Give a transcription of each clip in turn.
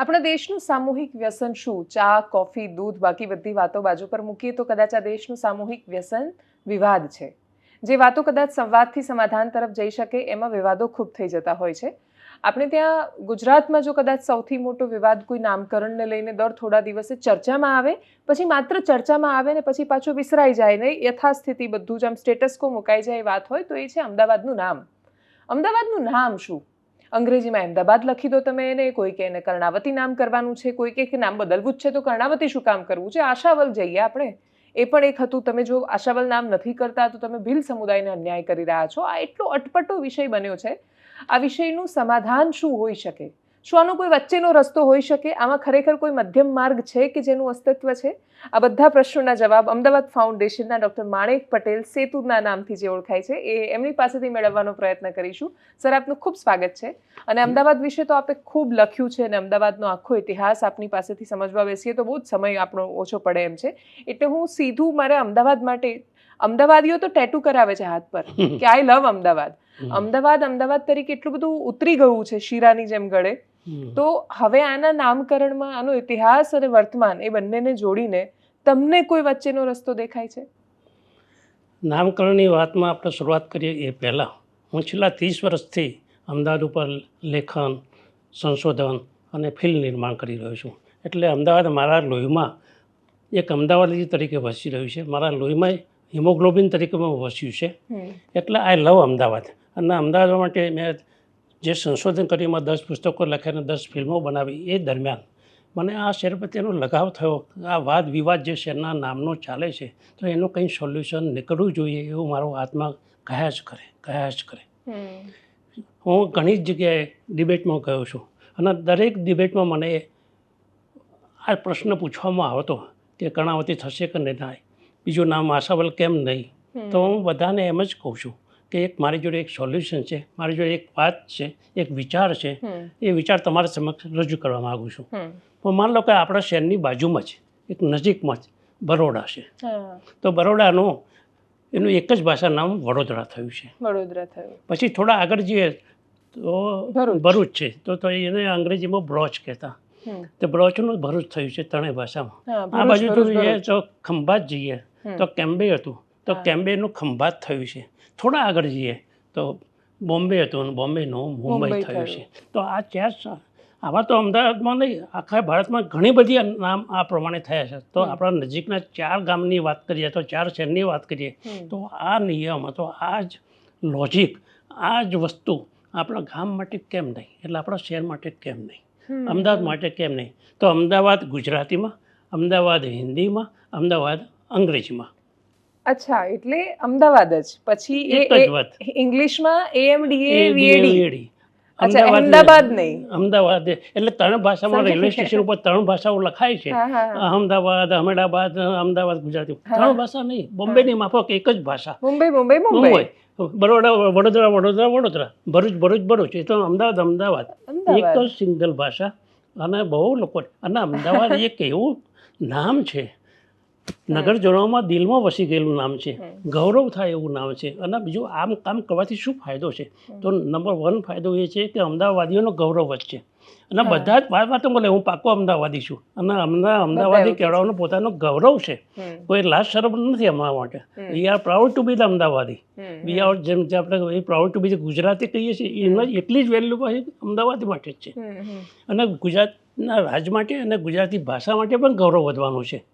આપણા દેશનું સામૂહિક વ્યસન શું? ચા, કોફી, દૂધ, બાકી બધી વાતો બાજુ પર મૂકીએ તો કદાચ આ દેશનું સામૂહિક વ્યસન વિવાદ છે. જે વાતો કદાચ સંવાદથી સમાધાન તરફ જઈ શકે, એમાં વિવાદો ખૂબ થઈ જતા હોય છે. આપણે ત્યાં ગુજરાતમાં જો કદાચ સૌથી મોટો વિવાદ કોઈ નામકરણને લઈને દર થોડા દિવસે ચર્ચામાં આવે, પછી માત્ર ચર્ચામાં આવે ને પછી પાછું વિસરાઈ જાય ને યથાસ્થિતિ બધું જ આમ સ્ટેટસ કો મુકાઈ જાય વાત હોય તો એ છે અમદાવાદનું નામ. અમદાવાદનું નામ શું? અંગ્રેજીમાં અમદાવાદ લખી દો તમે એને, કોઈ કે એને કર્ણાવતી નામ કરવાનું છે, કોઈ કે નામ બદલવું જ છે, તો કર્ણાવતી શું કામ કરવું છે? આશાવલ જઈએ આપણે. એ પણ એક હતું, તમે જો આશાવલ નામ નથી કરતા, તો તમે ભીલ સમુદાયને અન્યાય કરી રહ્યા છો. આ એટલો અટપટો વિષય બન્યો છે. આ વિષયનું સમાધાન શું હોઈ શકે? શું આનો કોઈ વચ્ચેનો રસ્તો હોઈ શકે? આમાં ખરેખર કોઈ મધ્યમ માર્ગ છે કે જેનું અસ્તિત્વ છે? આ બધા પ્રશ્નોના જવાબ અમદાવાદ ફાઉન્ડેશનના ડૉક્ટર માણેક પટેલ સેતુના નામથી જે ઓળખાય છે. એ એમની પાસેથી મેળવવાનો પ્રયત્ન કરીશું. સર આપનું ખૂબ સ્વાગત છે. અને અમદાવાદ વિશે તો આપે ખૂબ લખ્યું છે અને અમદાવાદનો આખો ઇતિહાસ આપની પાસેથી સમજવા બેસીએ તો બહુ જ સમય આપણો ઓછો પડે એમ છે. એટલે હું સીધું મારે અમદાવાદ માટે અમદાવાદીઓ તો ટેટુ કરાવે છે હાથ પર કે આઈ લવ અમદાવાદ. અમદાવાદ અમદાવાદ તરીકે એટલું બધું ઉતરી ગયું છે શીરાની જેમ ગળે. તો હવે આના નામકરણમાં આનો ઇતિહાસ અને વર્તમાન એ બંનેને જોડીને તમને કોઈ વચ્ચેનો રસ્તો દેખાય છે? નામકરણની વાતમાં આપણે શરૂઆત કરીએ એ પહેલાં. હું છેલ્લા ત્રીસ વર્ષથી અમદાવાદ ઉપર લેખન સંશોધન અને ફિલ્મ નિર્માણ કરી રહ્યો છું. એટલે અમદાવાદ મારા લોહીમાં એક અમદાવાદી તરીકે વસી રહ્યું છે. મારા લોહીમાં હિમોગ્લોબિન તરીકે વસ્યું છે. એટલે આઈ લવ અમદાવાદ. અને અમદાવાદ માટે મેં જે સંશોધન કર્યું એમાં દસ પુસ્તકો લખ્યા અને દસ ફિલ્મો બનાવી એ દરમિયાન મને આ શેર પ્રત્યેનો લગાવ થયો. આ વાદ વિવાદ જે શેરના નામનો ચાલે છે તો એનું કંઈ સોલ્યુશન નીકળવું જોઈએ એવું મારો આત્મા કહ્યા જ કરે કહ્યા જ કરે હું ઘણી જ જગ્યાએ ડિબેટમાં ગયો છું અને દરેક ડિબેટમાં મને આ પ્રશ્ન પૂછવામાં આવતો કે કર્ણાવતી થશે કે નહીં? થાય બીજું નામ આશાવલ કેમ નહીં? તો હું બધાને એમ જ કહું છું કે એક મારી જોડે એક સોલ્યુશન છે મારી જોડે એક વાત છે એક વિચાર છે એ વિચાર તમારા સમક્ષ રજૂ કરવા માગું છું. પણ માન લો કે આપણા શહેરની બાજુમાં જ એક નજીકમાં જ બરોડા છે. તો બરોડાનું એનું એક જ ભાષા નામ વડોદરા થયું છે. વડોદરા થયું. પછી થોડા આગળ જઈએ તો ભરૂચ. છે. તો તો એને અંગ્રેજીમાં બ્રોચ કહેતા. તો બ્રોચનું ભરૂચ થયું છે ત્રણેય ભાષામાં. આ બાજુ જઈએ. તો ખંભાત જઈએ. તો કેમ્બે હતું. તો કેમ્બેનું ખંભાત થયું છે. થોડા આગળ જઈએ તો બોમ્બે હતું અને બોમ્બેનું મુંબઈ થયું. છે. તો આ ચેસ આવા તો અમદાવાદમાં નહીં આખા ભારતમાં ઘણી બધી નામ આ પ્રમાણે થયા છે. તો આપણા નજીકના ચાર ગામની વાત કરીએ તો ચાર શહેરની વાત કરીએ તો આ નિયમ હતો આ જ લોજિક આ જ વસ્તુ આપણા ગામ માટે કેમ નહીં? એટલે આપણા શહેર માટે કેમ નહીં? અમદાવાદ માટે કેમ નહીં? તો અમદાવાદ ગુજરાતીમાં અમદાવાદ હિન્દીમાં અમદાવાદ અંગ્રેજીમાં. અચ્છા એટલે અમદાવાદ જ. પછી એ ઇંગ્લિશમાં એએમડીએ વીએડી અમદાવાદ નહીં. અમદાવાદ એટલે ત્રણ ભાષામાં રેલવે સ્ટેશન ઉપર ત્રણ ભાષાઓ લખાય છે. હા. અમદાવાદ અમદાવાદ અમદાવાદ ગુજરાતી. ત્રણ ભાષા નહીં. બોમ્બે ની માફક એક જ ભાષા. મુંબઈ મુંબઈ મુંબઈ બરોડા વડોદરા વડોદરા વડોદરા. ભરૂચ ભરૂચ ભરૂચ. એ તો અમદાવાદ. અમદાવાદ. એક જ સિંગલ ભાષા. અને બહુ લોકો અને અમદાવાદ એક એવું નામ છે. નગરજનોમાં દિલમાં વસી ગયેલું નામ છે. ગૌરવ થાય એવું નામ છે. અને બીજું આમ કામ કરવાથી શું ફાયદો છે? તો નંબર વન ફાયદો એ છે કે અમદાવાદીઓનો ગૌરવ વધશે. અને બધા જ વાત બોલે હું પાકો અમદાવાદી છું. અને અમદા અમદાવાદી. કહેવાનો પોતાનો ગૌરવ છે. કોઈ લાસ્ટ શરમ નથી અમારા માટે. We are proud to be the Amdavadi. We are જેમ જે આપણે પ્રાઉડ ટુ બી ગુજરાતી કહીએ છીએ એમાં એટલી જ વેલ્યુ અમદાવાદ માટે જ છે. અને ગુજરાતના રાજ માટે અને ગુજરાતી ભાષા માટે પણ ગૌરવ વધવાનું છે.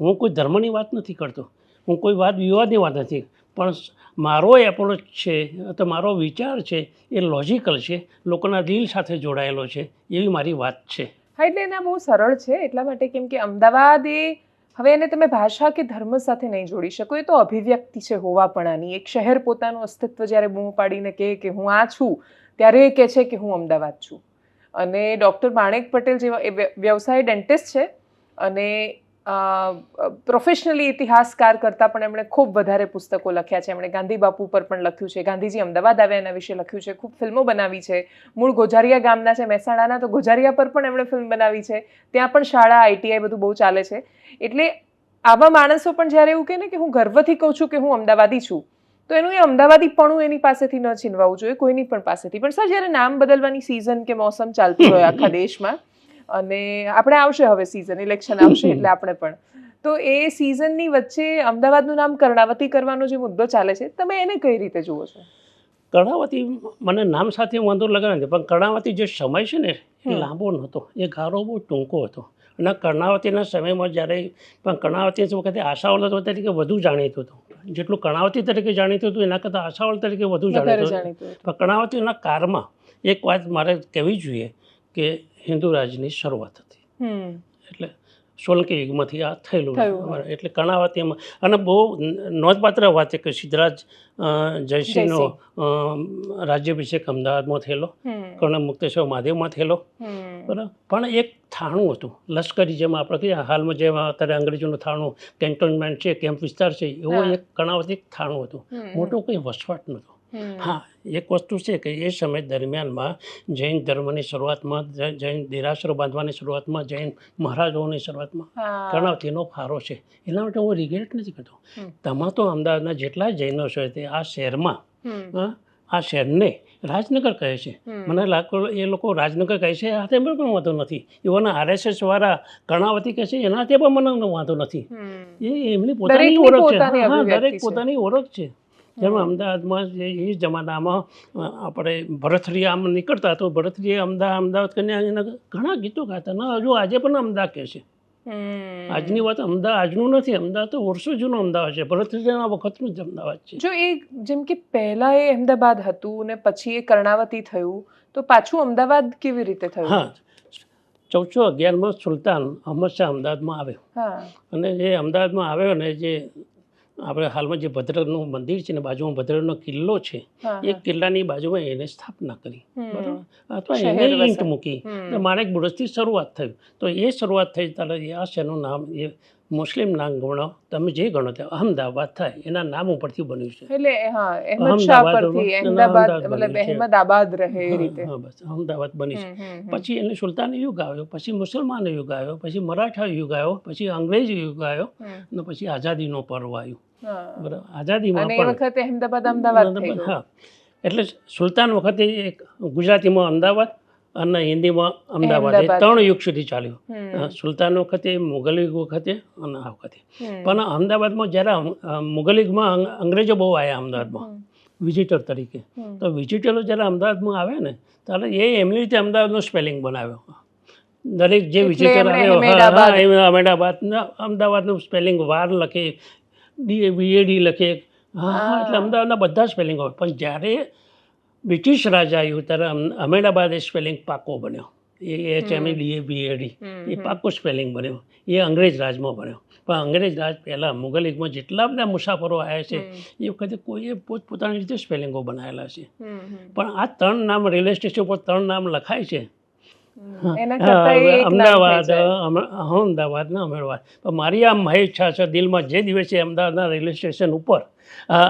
હું કોઈ ધર્મની વાત નથી કરતો. હું કોઈ વાત, વિવાદની વાત નથી. પણ મારો એપ્રોચ છે તો મારો વિચાર છે, એ લોજિકલ છે, લોકોના દિલ સાથે જોડાયેલો છે, એવી મારી વાત છે. હા, એટલે એના બહુ સરળ છે, એટલા માટે કેમ કે અમદાવાદ એ, હવે એને તમે ભાષા કે ધર્મ સાથે નહીં જોડી શકો, એ તો અભિવ્યક્તિ છે હોવાપણાની. એક શહેર પોતાનું અસ્તિત્વ જ્યારે બૂમ પાડીને કહે કે હું આ છું, ત્યારે એ કહે છે કે હું અમદાવાદ છું. અને ડૉક્ટર માણેક પટેલ જેવા એ વ્યવસાય ડેન્ટિસ્ટ છે, અને પ્રોફેશનલી ઇતિહાસકાર કરતાં પણ એમણે ખૂબ વધારે પુસ્તકો લખ્યા છે. એમણે ગાંધી બાપુ પર પણ લખ્યું છે. ગાંધીજી અમદાવાદ આવ્યા એના વિશે લખ્યું છે. ખૂબ ફિલ્મો બનાવી છે. મૂળ ગોજારિયા ગામના છે. મહેસાણાના તો ગોજારિયા પર પણ એમણે ફિલ્મ બનાવી છે. ત્યાં પણ શાળા આઈટીઆઈ બધું બહુ ચાલે છે. એટલે આવા માણસો પણ જ્યારે એવું કહે ને કે હું ગર્વથી કહું છું કે હું અમદાવાદી છું તો એનું એ અમદાવાદીપણું એની પાસેથી ન છીનવાવું જોઈએ. કોઈની પણ પાસેથી. પણ સર જ્યારે નામ બદલવાની સિઝન કે મોસમ ચાલતી હોય આખા દેશમાં અને આપણે આવશે હવે સિઝન ઇલેક્શન આવશે એટલે આપણે પણ. તો એ સિઝનની વચ્ચે અમદાવાદનું નામ કર્ણાવતી કરવાનો જે મુદ્દો ચાલે છે તમે એને કઈ રીતે જુઓ છો? કર્ણાવતી મને નામ સાથે વાંધો લગાવે છે પણ કર્ણાવતી જે સમય છે ને એ લાંબો નહોતો. એ ગારો બહુ ટૂંકો હતો. અને કર્ણાવતીના સમયમાં જ્યારે પણ કર્ણાવતી વખતે આશાવલ તરીકે વધુ જાણીતું હતું. જેટલું કર્ણાવતી તરીકે જાણીતું હતું એના કરતાં આશાવલ તરીકે વધુ જાણીતું હતું. પણ કર્ણાવતીના કારમાં એક વાત મારે કહેવી જોઈએ કે હિન્દુ રાજની શરૂઆત હતી. એટલે સોલંકી યુગમાંથી આ થયેલું એટલે અમારે. એમાં અને બહુ નોંધપાત્ર વાત છે કે સિદ્ધરાજ જયસિંહનો રાજ્યાભિષેક અમદાવાદમાં થયેલો કર્ણ મુક્તેશ્વર મહાદેવમાં થયેલો. બરાબર. પણ એક થાણું હતું લશ્કરી જેમ આપણે હાલમાં જેમ અત્યારે અંગ્રેજોનું થાણું કેન્ટોનમેન્ટ છે કેમ્પ વિસ્તાર છે એવો એક કર્ણાવતી એક થાણું હતું. મોટું કંઈ વસવાટ નહોતો. હા એક વસ્તુ છે કે એ સમય દરમિયાનમાં જૈન ધર્મની શરૂઆતમાં જૈન દેરાસરો બાંધવાની શરૂઆતમાં જૈન મહારાજાઓની શરૂઆતમાં કર્ણાવતીનો ફારો છે. એના માટે હું રિગ્રેટ નથી કરતો. તમા તો અમદાવાદના જેટલા જૈનો છે તે આ શહેરમાં આ શહેરને રાજનગર કહે છે. મને લાગતો એ લોકો રાજનગર કહે છે આ તેમાં પણ વાંધો નથી. ઇવન આરએસએસ વાળા કર્ણાવતી કહે છે એનાથી પણ મને વાંધો નથી. એ એમની પોતાની ઓળખ છે. હા, દરેક પોતાની ઓળખ છે. જેમ અમદાવાદમાં જે એ જમાનામાં આપણે ભરથરી આમ નીકળતા તો ભરથરીએ અમદાવાદ અમદાવાદ કરીને ઘણા ગીતો ગાતા. ના હજુ આજે પણ અમદાવાદ કહે છે. આજની વાત અમદાવાદ આજનું નથી. અમદાવાદ તો વર્ષો જૂનો અમદાવાદ છે. ભરથરીના વખતનું જ અમદાવાદ છે. જો એ જેમ કે પહેલા એ અમદાવાદ હતું ને પછી એ કર્ણાવતી થયું તો પાછું અમદાવાદ કેવી રીતે થયું? હા. ચૌદસો અગિયારમાં સુલતાન અહમદ શાહ અમદાવાદમાં આવ્યો. અને જે અમદાવાદમાં આવ્યો ને જે આપણે હાલમાં જે ભદ્રકનું મંદિર છે ને બાજુમાં ભદ્રકનો કિલ્લો છે એ કિલ્લાની બાજુમાં એને સ્થાપના કરી. બરાબર? અથવા એને ઈંટ મૂકી. માણેક બુરસથી શરૂઆત થયું. તો એ શરૂઆત થઈ ત્યારે આ શહેરનું નામ એ મુસ્લિમ નામ ગણો તમે જે ગણો તે અહમદાબાદ થાય એના નામ ઉપરથી બન્યું છે. એટલે હા અહેમદ શાહ અહમદાબાદ પરથી અહેમદાબાદ મતલબ બન્યું છે. અહેમદાબાદ રહે એ રીતે. હા, બસ અહમદાબાદ બની છે. પછી એને સુલતાન યુગ આવ્યો પછી મુસલમાન યુગ આવ્યો પછી મરાઠા યુગ આવ્યો પછી અંગ્રેજ યુગ આવ્યો. અને પછી આઝાદીનો પર્વ આવ્યો. બરાબર આઝાદીમાં પણ વખતે અહેમદાબાદ અમદાવાદ હા. એટલે સુલતાન વખતે ગુજરાતીમાં અમદાવાદ અને હિન્દીમાં અમદાવાદ એ ત્રણ યુગ સુધી ચાલ્યું. સુલતાન વખતે મુગલ યુગ વખતે અને આ વખતે. પણ અમદાવાદમાં જ્યારે મુગલ યુગમાં અંગ્રેજો બહુ આવ્યા અમદાવાદમાં. વિઝિટર તરીકે. તો વિઝિટરો જ્યારે અમદાવાદમાં આવે ને ત્યારે એ એમની રીતે અમદાવાદનું સ્પેલિંગ બનાવ્યો. દરેક જે વિઝિટર આવ્યો હા અહેમદાબાદ. અમદાવાદનું સ્પેલિંગ વાર લખે ડી બીએડી લખે. હા. એટલે. અમદાવાદના બધા સ્પેલિંગ હોય. પણ જ્યારે બ્રિટિશ રાજા આવ્યું ત્યારે અમેદાબાદ એ સ્પેલિંગ પાકો બન્યો. A H M A D A BAD hmm, એ પાકો સ્પેલિંગ બન્યો. એ અંગ્રેજ રાજમાં બન્યો. પણ અંગ્રેજ રાજ પહેલાં મુગલ યુગમાં જેટલા બધા મુસાફરો આવ્યા છે એ વખતે કોઈએ પોતપોતાની રીતે સ્પેલિંગો બનાવેલા છે. પણ આ ત્રણ નામ રેલવે સ્ટેશન પર ત્રણ નામ લખાય છે અમદાવાદ જાય. અમ- અમદાવાદ ને અમદાવાદ પણ મારી આ મહે ઈચ્છા છે દિલમાં જે દિવસે અમદાવાદના રેલવે સ્ટેશન ઉપર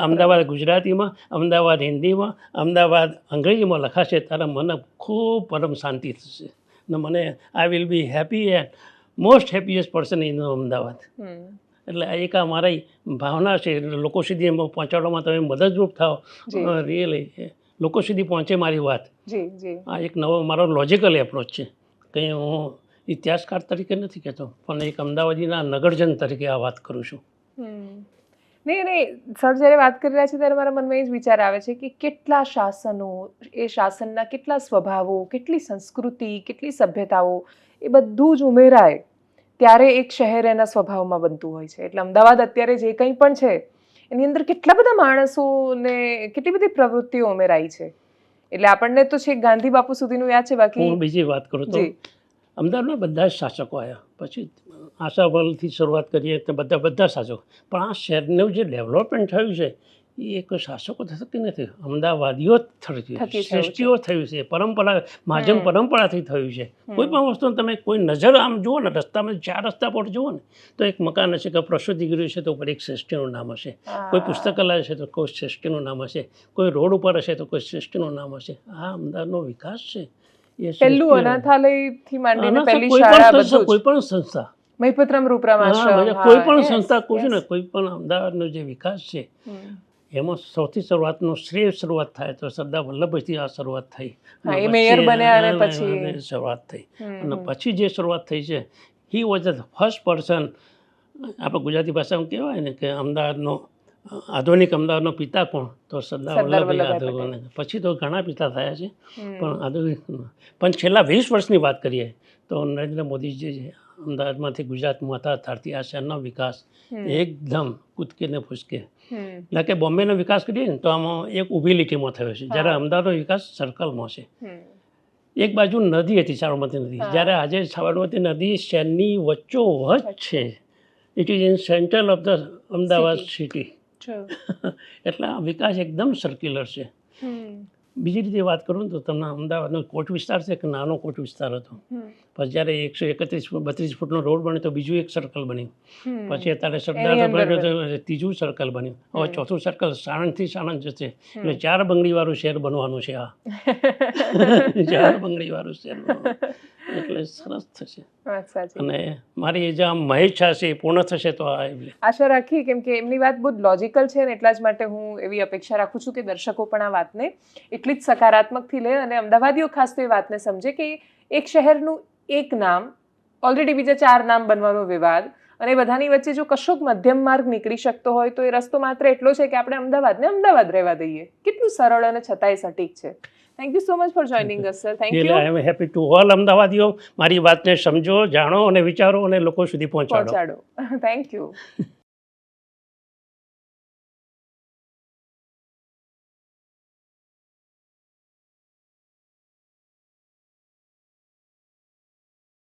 અમદાવાદ ગુજરાતીમાં અમદાવાદ હિન્દીમાં અમદાવાદ અંગ્રેજીમાં લખાશે ત્યારે મને ખૂબ પરમ શાંતિ થશે. ને મને I will be happy and most happiest person in Ahmedabad. એટલે એક આ મારી ભાવના છે. લોકો સુધી એમાં પહોંચાડવામાં તમે મદદરૂપ થાઓ. રિયલી લોકો સુધી પહોંચે મારી વાત. આ એક નવો મારો લોજિકલ એપ્રોચ છે. કંઈ હું ઇતિહાસકાર તરીકે નથી કહેતો પણ એક અમદાવાદીના નગરજન તરીકે આ વાત કરું છું. નહીં નહીં સર જ્યારે વાત કરી રહ્યા છે ત્યારે મારા મનમાં એ જ વિચાર આવે છે કે કેટલા શાસનો એ શાસનના કેટલા સ્વભાવો કેટલી સંસ્કૃતિ કેટલી સભ્યતાઓ એ બધું જ ઉમેરાય ત્યારે એક શહેર એના સ્વભાવમાં બનતું હોય છે. એટલે અમદાવાદ અત્યારે જે કંઈ પણ છે એની અંદર કેટલા બધા માણસોને કેટલી બધી પ્રવૃત્તિઓ ઉમેરાઈ છે? એટલે આપણને તો છે ગાંધી બાપુ સુધીનું યાદ છે બાકી હું બીજી વાત કરું તો અમદાવાદમાં બધા જ શાસકો આવ્યા પછી આશાવલથી શરૂઆત કરીએ તો બધા બધા શાસકો. પણ આ શહેરનું જે ડેવલપમેન્ટ થયું છે એ એક શાસકો થકી નથી અમદાવાદીઓ છે છે. સૃષ્ટિઓ થયું છે. પરંપરા મહાજન. પરંપરાથી થયું છે. કોઈ પણ વસ્તુ તમે કોઈ નજર આમ જુઓ ને રસ્તામાં ચાર રસ્તા પર જુઓ ને તો એક મકાન હશે કે પ્રસૂતિ ગૃહ છે તો ઉપર એક સૃષ્ટિનું નામ હશે. કોઈ પુસ્તકાલય હશે તો કોઈ સૃષ્ટિનું નામ હશે. કોઈ રોડ ઉપર હશે તો કોઈ સૃષ્ટિનું નામ હશે. આ અમદાવાદનો વિકાસ છે. પહેલું અનાથાલયથી માંડીને પહેલી કોઈ શાળા પણ સંસ્થા બધું કોઈ પણ સંસ્થા. મહિપતરામ રૂપરામ આશ્રમ. કોઈ પણ સંસ્થા કોઈ ને કોઈ પણ અમદાવાદનો જે વિકાસ છે. એમાં સૌથી શરૂઆતનું શ્રેય શરૂઆત થાય તો સરદાર વલ્લભભાઈથી આ શરૂઆત થઈ. પછી શરૂઆત થઈ. અને પછી જે શરૂઆત થઈ છે he was the first person આપણે ગુજરાતી ભાષામાં કહેવાય ને કે અમદાવાદનો આધુનિક અમદાવાદનો પિતા કોણ? તો સરદાર વલ્લભભાઈ પછી તો ઘણા પિતા થયા છે. પણ આધુનિક પણ છેલ્લા વીસ વર્ષની વાત કરીએ તો નરેન્દ્ર મોદી જે છે અમદાવાદમાંથી ગુજરાતમાં હતા ત્યારથી આ શહેરનો વિકાસ એકદમ કૂદકીને ફૂસકે. એટલે કે બોમ્બેનો વિકાસ કરીએ ને તો આમાં એક ઊભી લીટીમાં થયો છે. જ્યારે અમદાવાદનો વિકાસ સર્કલમાં છે. એક બાજુ નદી હતી સાબરમતી નદી. જ્યારે આજે સાબરમતી નદી શહેરની વચ્ચોવચ છે. It is in central of the Ahmedabad city. એટલે આ વિકાસ એકદમ સર્ક્યુલર છે. બીજી રીતે વાત કરું ને તો તમને અમદાવાદનો કોટ વિસ્તાર છે એક નાનો કોટ વિસ્તાર હતો. પછી જ્યારે એકસો એકત્રીસ બત્રીસ ફૂટનો રોડ બન્યો તો બીજું એક સર્કલ બન્યું. પછી અત્યારે સરદાર બન્યો ત્રીજું સર્કલ બન્યું. હવે ચોથું સર્કલ સાણંદથી સાણંદ જશે. એટલે ચાર બંગડીવાળું શહેર બનવાનું છે આ. ચાર બંગડીવાળું શહેર. એટલે સરસ થશે. અને મારી જે આમ મહેચ્છા છે પૂર્ણ થશે તો આ આશા રાખી કેમ કે એમની વાત બહુ લોજિકલ છે ને એટલા જ માટે હું એવી અપેક્ષા રાખું છું કે દર્શકો પણ આ વાતને એટલી જ સકારાત્મકથી લે અને અમદાવાદીઓ ખાસ તો એ વાતને સમજે કે એક શહેરનું એક નામ ઓલરેડી બીજા ચાર નામ બનવાનો વિવાદ અને બધાની વચ્ચે જો કશોક મધ્યમ માર્ગ નીકળી શકતો હોય તો એ રસ્તો માત્ર એટલો છે કે આપણે અમદાવાદને અમદાવાદ રહેવા દઈએ. કેટલું સરળ અને છતાંય સટીક છે. Thank you so much for joining us sir thank you I am happy to all અમદાવાદીઓ મારી વાતને સમજો જાણો અને વિચારો અને લોકો સુધી પહોંચાડો. પહોંચાડો. Thank you